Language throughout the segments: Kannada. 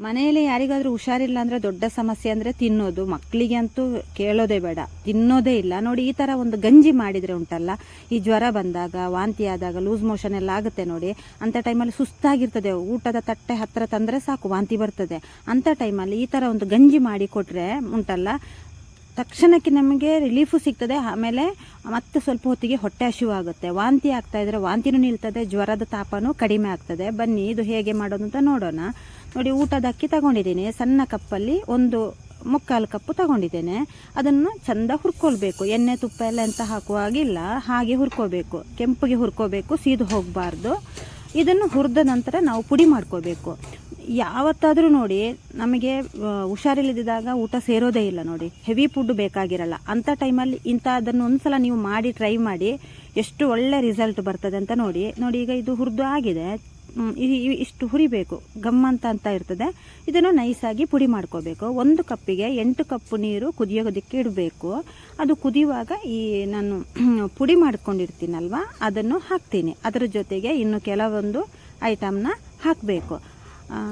ಮನೆಯಲ್ಲಿ ಯಾರಿಗಾದರೂ ಹುಷಾರಿಲ್ಲ ಅಂದರೆ ದೊಡ್ಡ ಸಮಸ್ಯೆ ಅಂದರೆ ತಿನ್ನೋದು. ಮಕ್ಕಳಿಗೆ ಅಂತೂ ಕೇಳೋದೇ ಬೇಡ. ತಿನ್ನೋದೇ ಇಲ್ಲ. ನೋಡಿ, ಈ ಥರ ಒಂದು ಗಂಜಿ ಮಾಡಿದರೆ ಉಂಟಲ್ಲ? ಈ ಜ್ವರ ಬಂದಾಗ, ವಾಂತಿ ಆದಾಗ, ಲೂಸ್ ಮೋಷನ್ ಎಲ್ಲ ಆಗುತ್ತೆ ನೋಡಿ. ಅಂಥ ಟೈಮಲ್ಲಿ ಸುಸ್ತಾಗಿರ್ತದೆ. ಊಟದ ತಟ್ಟೆ ಹತ್ತಿರ ತಂದರೆ ಸಾಕು, ವಾಂತಿ ಬರ್ತದೆ. ಅಂಥ ಟೈಮಲ್ಲಿ ಈ ಥರ ಒಂದು ಗಂಜಿ ಮಾಡಿ ಕೊಟ್ಟರೆ ಉಂಟಲ್ಲ? ತಕ್ಷಣಕ್ಕೆ ನಮಗೆ ರಿಲೀಫು ಸಿಗ್ತದೆ. ಆಮೇಲೆ ಮತ್ತೆ ಸ್ವಲ್ಪ ಹೊತ್ತಿಗೆ ಹೊಟ್ಟೆ ಹಸಿವಾಗುತ್ತೆ ವಾಂತಿ ಆಗ್ತಾ ಇದ್ರೆ ವಾಂತಿನೂ ನಿಲ್ತದೆ, ಜ್ವರದ ತಾಪನೂ ಕಡಿಮೆ ಆಗ್ತದೆ. ಬನ್ನಿ, ಇದು ಹೇಗೆ ಮಾಡೋದು ಅಂತ ನೋಡೋಣ. ನೋಡಿ, ಊಟದ ಅಕ್ಕಿ ತಗೊಂಡಿದ್ದೀನಿ. ಸಣ್ಣ ಕಪ್ಪಲ್ಲಿ ಒಂದು ಮುಕ್ಕಾಲು ಕಪ್ಪು ತಗೊಂಡಿದ್ದೇನೆ. ಅದನ್ನು ಚಂದ ಹುರ್ಕೊಳ್ಬೇಕು. ಎಣ್ಣೆ, ತುಪ್ಪ ಎಲ್ಲ ಎಂತ ಹಾಕುವಾಗಿಲ್ಲ ಹಾಗೆ ಹುರ್ಕೋಬೇಕು ಕೆಂಪಗೆ ಹುರ್ಕೋಬೇಕು ಸೀದು ಹೋಗಬಾರ್ದು. ಇದನ್ನು ಹುರಿದ ನಂತರ ನಾವು ಪುಡಿ ಮಾಡ್ಕೋಬೇಕು ಯಾವತ್ತಾದರೂ ನೋಡಿ, ನಮಗೆ ಹುಷಾರಿಲ್ಲದಿದ್ದಾಗ ಊಟ ಸೇರೋದೇ ಇಲ್ಲ ನೋಡಿ. ಹೆವಿ ಫುಡ್ ಬೇಕಾಗಿರಲ್ಲ. ಅಂಥ ಟೈಮಲ್ಲಿ ಇಂಥ ಅದನ್ನು ಒಂದ್ಸಲ ನೀವು ಮಾಡಿ ಟ್ರೈ ಮಾಡಿ, ಎಷ್ಟು ಒಳ್ಳೆ ರಿಸಲ್ಟ್ ಬರ್ತದೆ ಅಂತ ನೋಡಿ. ನೋಡಿ, ಈಗ ಇದು ಹುರಿದು ಆಗಿದೆ. ಇಷ್ಟು ಹುರಿಬೇಕು. ಗಮ್ಮಂತ ಅಂತ ಇರ್ತದೆ. ಇದನ್ನು ನೈಸಾಗಿ ಪುಡಿ ಮಾಡ್ಕೋಬೇಕು. ಒಂದು ಕಪ್ಪಿಗೆ ಎಂಟು ಕಪ್ ನೀರು ಕುದಿಯೋದಕ್ಕೆ ಇಡಬೇಕು. ಅದು ಕುದಿಯುವಾಗ ಈ, ನಾನು ಪುಡಿ ಮಾಡ್ಕೊಂಡಿರ್ತೀನಲ್ವ? ಅದನ್ನು ಹಾಕ್ತೀನಿ. ಅದರ ಜೊತೆಗೆ ಇನ್ನು ಕೆಲವೊಂದು ಐಟಮ್ನ ಹಾಕಬೇಕು.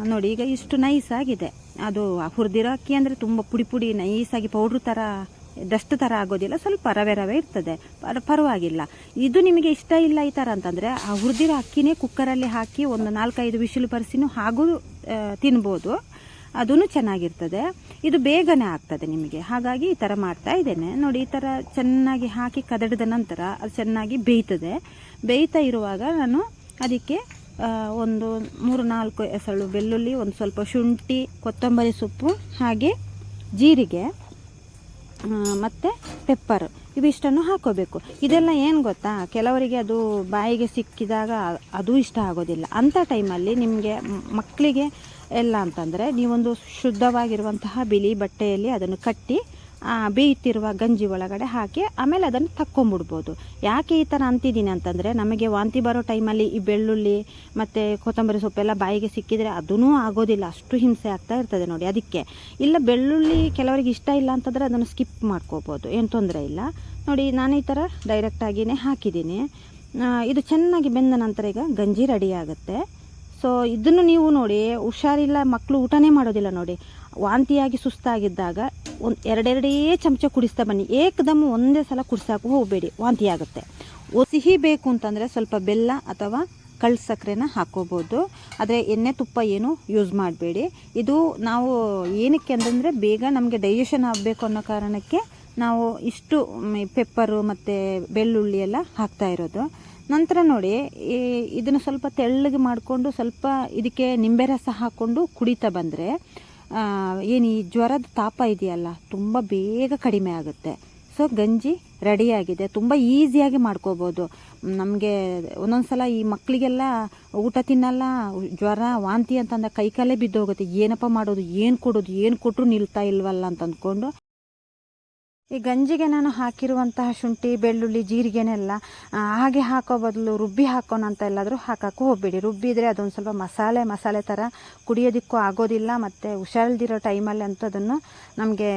ನೋಡಿ, ಈಗ ಇಷ್ಟು ನೈಸ್ ಆಗಿದೆ. ಅದು ಹುರಿದಿರೋ ಅಕ್ಕಿ ಅಂದರೆ ತುಂಬ ಪುಡಿ ಪುಡಿ ನೈಸಾಗಿ ಪೌಡ್ರ್ ಥರ ಡಸ್ಟ್ ಥರ ಆಗೋದಿಲ್ಲ. ಸ್ವಲ್ಪ ರವೆ ರವೆ ಇರ್ತದೆ. ಪರ- ಪರವಾಗಿಲ್ಲ. ಇದು ನಿಮಗೆ ಇಷ್ಟ ಇಲ್ಲ ಈ ಥರ ಅಂತಂದರೆ, ಆ ಹುರಿದಿರೋ ಅಕ್ಕಿನೇ ಕುಕ್ಕರಲ್ಲಿ ಹಾಕಿ ಒಂದು ನಾಲ್ಕೈದು ವಿಶಿಲು ಪರಿಸಿನೂ ಹಾಗೂ ತಿನ್ಬೋದು. ಅದೂ ಚೆನ್ನಾಗಿರ್ತದೆ. ಇದು ಬೇಗನೆ ಆಗ್ತದೆ ನಿಮಗೆ. ಹಾಗಾಗಿ ಈ ಥರ ಮಾಡ್ತಾ ಇದ್ದೇನೆ. ನೋಡಿ, ಈ ಥರ ಚೆನ್ನಾಗಿ ಹಾಕಿ ಕದಡಿದ ನಂತರ ಅದು ಚೆನ್ನಾಗಿ ಬೇಯ್ತದೆ. ಬೇಯ್ತಾ ಇರುವಾಗ ನಾನು ಅದಕ್ಕೆ ಒಂದು ಮೂರು ನಾಲ್ಕು ಎಸಳು ಬೆಳ್ಳುಳ್ಳಿ, ಒಂದು ಸ್ವಲ್ಪ ಶುಂಠಿ, ಕೊತ್ತಂಬರಿ ಸೊಪ್ಪು, ಹಾಗೆ ಜೀರಿಗೆ ಮತ್ತು ಪೆಪ್ಪರ್ ಇವಿಷ್ಟನ್ನು ಹಾಕೋಬೇಕು. ಇದೆಲ್ಲ ಏನು ಗೊತ್ತಾ? ಕೆಲವರಿಗೆ ಅದು ಬಾಯಿಗೆ ಸಿಕ್ಕಿದಾಗ ಅದು ಇಷ್ಟ ಆಗೋದಿಲ್ಲ. ಅಂಥ ಟೈಮಲ್ಲಿ ನಿಮಗೆ ಮಕ್ಕಳಿಗೆ ಎಲ್ಲ ಅಂತಂದರೆ ನೀವೊಂದು ಶುದ್ಧವಾಗಿರುವಂತಹ ಬಿಳಿ ಬಟ್ಟೆಯಲ್ಲಿ ಅದನ್ನು ಕಟ್ಟಿ ಬೇಯುತ್ತಿರುವ ಗಂಜಿ ಒಳಗಡೆ ಹಾಕಿ ಆಮೇಲೆ ಅದನ್ನು ತಕ್ಕೊಂಬಿಡ್ಬೋದು. ಯಾಕೆ ಈ ಥರ ಅಂತಿದ್ದೀನಿ ಅಂತಂದರೆ ನಮಗೆ ವಾಂತಿ ಬರೋ ಟೈಮಲ್ಲಿ ಈ ಬೆಳ್ಳುಳ್ಳಿ ಮತ್ತು ಕೊತ್ತಂಬರಿ ಸೊಪ್ಪೆಲ್ಲ ಬಾಯಿಗೆ ಸಿಕ್ಕಿದರೆ ಅದೂ ಆಗೋದಿಲ್ಲ. ಅಷ್ಟು ಹಿಂಸೆ ಆಗ್ತಾ ಇರ್ತದೆ ನೋಡಿ ಅದಕ್ಕೆ. ಇಲ್ಲ ಬೆಳ್ಳುಳ್ಳಿ ಕೆಲವರಿಗೆ ಇಷ್ಟ ಇಲ್ಲ ಅಂತಂದರೆ ಅದನ್ನು ಸ್ಕಿಪ್ ಮಾಡ್ಕೋಬೋದು. ಏನು ತೊಂದರೆ ಇಲ್ಲ. ನೋಡಿ ನಾನು ಈ ಥರ ಡೈರೆಕ್ಟಾಗಿಯೇ ಹಾಕಿದ್ದೀನಿ. ಇದು ಚೆನ್ನಾಗಿ ಬೆಂದ ನಂತರ ಈಗ ಗಂಜಿ ರೆಡಿ ಆಗುತ್ತೆ. ಸೊ ಇದನ್ನು ನೀವು ನೋಡಿ, ಹುಷಾರಿಲ್ಲ ಮಕ್ಕಳು ಊಟನೇ ಮಾಡೋದಿಲ್ಲ ನೋಡಿ. ವಾಂತಿಯಾಗಿ ಸುಸ್ತಾಗಿದ್ದಾಗ ಒಂದು ಎರಡೆರಡೇ ಚಮಚ ಕುಡಿಸ್ತಾ ಬನ್ನಿ. ಏಕದಮ್ ಒಂದೇ ಸಲ ಕುಡಿಸಾಕು ಹೋಗಬೇಡಿ. ವಾಂತಿ ಆಗುತ್ತೆ. ಸಿಹಿ ಬೇಕು ಅಂತಂದರೆ ಸ್ವಲ್ಪ ಬೆಲ್ಲ ಅಥವಾ ಕಳ್ ಸಕ್ಕರೆನ ಹಾಕೋಬೋದು. ಆದರೆ ಎಣ್ಣೆ, ತುಪ್ಪ ಏನು ಯೂಸ್ ಮಾಡಬೇಡಿ. ಇದು ನಾವು ಏನಕ್ಕೆ ಅಂತಂದರೆ ಬೇಗ ನಮಗೆ ಡೈಜೆಷನ್ ಆಗಬೇಕು ಅನ್ನೋ ಕಾರಣಕ್ಕೆ ನಾವು ಇಷ್ಟು ಪೆಪ್ಪರು ಮತ್ತು ಬೆಳ್ಳುಳ್ಳಿ ಎಲ್ಲ ಹಾಕ್ತಾ ಇರೋದು. ನಂತರ ನೋಡಿ ಇದನ್ನು ಸ್ವಲ್ಪ ತೆಳ್ಳಗೆ ಮಾಡಿಕೊಂಡು ಸ್ವಲ್ಪ ಇದಕ್ಕೆ ನಿಂಬೆ ರಸ ಹಾಕ್ಕೊಂಡು ಕುಡಿತಾ ಬಂದರೆ ಏನು ಈ ಜ್ವರದ ತಾಪ ಇದೆಯಲ್ಲ, ತುಂಬ ಬೇಗ ಕಡಿಮೆ ಆಗುತ್ತೆ. ಸೊ ಗಂಜಿ ರೆಡಿಯಾಗಿದೆ ತುಂಬ ಈಸಿಯಾಗಿ ಮಾಡ್ಕೋಬೋದು. ನಮಗೆ ಒಂದೊಂದು ಸಲ ಈ ಮಕ್ಕಳಿಗೆಲ್ಲ ಊಟ ತಿನ್ನಲ್ಲ, ಜ್ವರ, ವಾಂತಿ ಅಂತಂದ ಕೈಕಾಲೇ ಬಿದ್ದೋಗುತ್ತೆ. ಏನಪ್ಪ ಮಾಡೋದು, ಏನು ಕೊಡೋದು, ಏನು ಕೊಟ್ಟರು ನಿಲ್ತಾ ಇಲ್ವಲ್ಲ ಅಂತ ಅಂದ್ಕೊಂಡು ಈ ಗಂಜಿಗೆ ನಾನು ಹಾಕಿರುವಂತಹ ಶುಂಠಿ, ಬೆಳ್ಳುಳ್ಳಿ, ಜೀರಿಗೆನೆಲ್ಲ ಹಾಗೆ ಹಾಕೋ ಬದಲು ರುಬ್ಬಿ ಹಾಕೋಣ ಅಂತ ಎಲ್ಲಾದರೂ ಹಾಕೋಕ್ಕೂ ಹೋಗಬೇಡಿ. ರುಬ್ಬಿದರೆ ಅದೊಂದು ಸ್ವಲ್ಪ ಮಸಾಲೆ ಮಸಾಲೆ ಥರ ಕುಡಿಯೋದಕ್ಕೂ ಆಗೋದಿಲ್ಲ ಮತ್ತು ಹುಷಾರಿಲ್ದಿರೋ ಟೈಮಲ್ಲಿ ಅಂತೂ ಅದನ್ನು ನಮಗೆ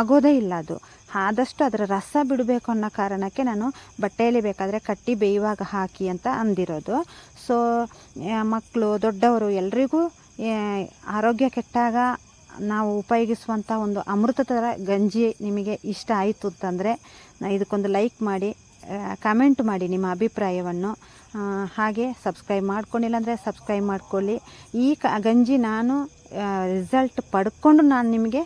ಆಗೋದೇ ಇಲ್ಲ ಅದು. ಆದಷ್ಟು ಅದರ ರಸ ಬಿಡಬೇಕು ಅನ್ನೋ ಕಾರಣಕ್ಕೆ ನಾನು ಬಟ್ಟೆಯಲ್ಲಿ ಬೇಕಾದರೆ ಕಟ್ಟಿ ಬೇಯುವಾಗ ಹಾಕಿ ಅಂತ ಅಂದಿರೋದು. ಸೊ ಮಕ್ಕಳು ದೊಡ್ಡವರು ಎಲ್ರಿಗೂ ಆರೋಗ್ಯ ಕೆಟ್ಟಾಗ ನಾವು ಉಪಯೋಗಿಸುವಂಥ ಒಂದು ಅಮೃತ ಥರ ಗಂಜಿ ನಿಮಗೆ ಇಷ್ಟ ಆಯಿತು ಅಂತಂದರೆ ಇದಕ್ಕೊಂದು ಲೈಕ್ ಮಾಡಿ ಕಮೆಂಟ್ ಮಾಡಿ ನಿಮ್ಮ ಅಭಿಪ್ರಾಯವನ್ನು. ಹಾಗೆ ಸಬ್ಸ್ಕ್ರೈಬ್ ಮಾಡ್ಕೊಂಡಿಲ್ಲ ಅಂದರೆ ಸಬ್ಸ್ಕ್ರೈಬ್ ಮಾಡ್ಕೊಳ್ಳಿ. ಈ ಕ, ಗಂಜಿ ನಾನು ರಿಸಲ್ಟ್ ಪಡ್ಕೊಂಡು ನಾನು ನಿಮಗೆ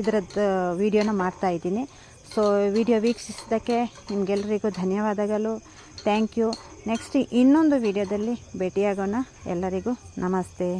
ಇದರದ್ದು ವಿಡಿಯೋನ ಮಾಡ್ತಾ ಇದ್ದೀನಿ. ಸೊ ವಿಡಿಯೋ ವೀಕ್ಷಿಸಿದ್ದಕ್ಕೆ ನಿಮಗೆಲ್ಲರಿಗೂ ಧನ್ಯವಾದಗಳು. ಥ್ಯಾಂಕ್ ಯು ನೆಕ್ಸ್ಟ್ ಇನ್ನೊಂದು ವಿಡಿಯೋದಲ್ಲಿ ಭೇಟಿಯಾಗೋಣ. ಎಲ್ಲರಿಗೂ ನಮಸ್ತೆ.